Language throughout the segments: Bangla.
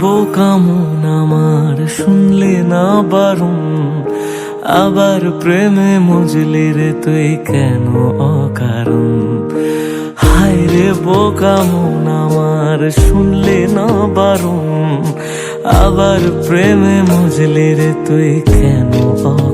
বোকামন আমার, শুনলে না বারণ? আবার প্রেমে মজলি রে তুই কেন অকারণ? হায় রে বোকামন আমার, শুনলে না বারণ? আবার প্রেমে মজলি রে তুই কেন অকারণ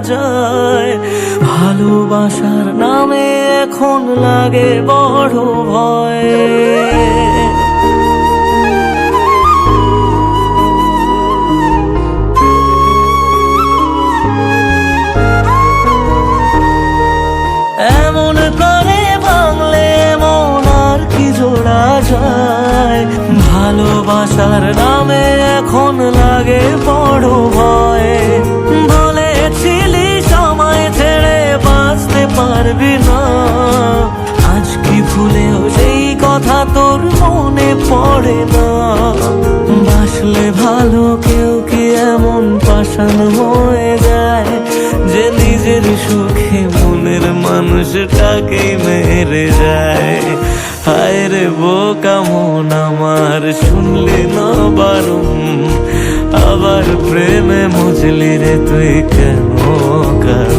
যায়। ভালোবাসার নামে এখন লাগে বড় ভয়। এমন মন যায়। ভালোবাসার নামে এখন লাগে বড় পারবি না। আজ কি ভুলেও সেই কথা তোর মনে পড়ে না। বাসলে ভালো কেউ কি এমন পাষাণ হয়ে যায় যে নিজের সুখে মনের মানুষটাকেই মেরে যায়। হায় রে বোকা মন আমার, শুনলে না বারুম আবার প্রেমে মজলি রে তুই কেন প্রিয়া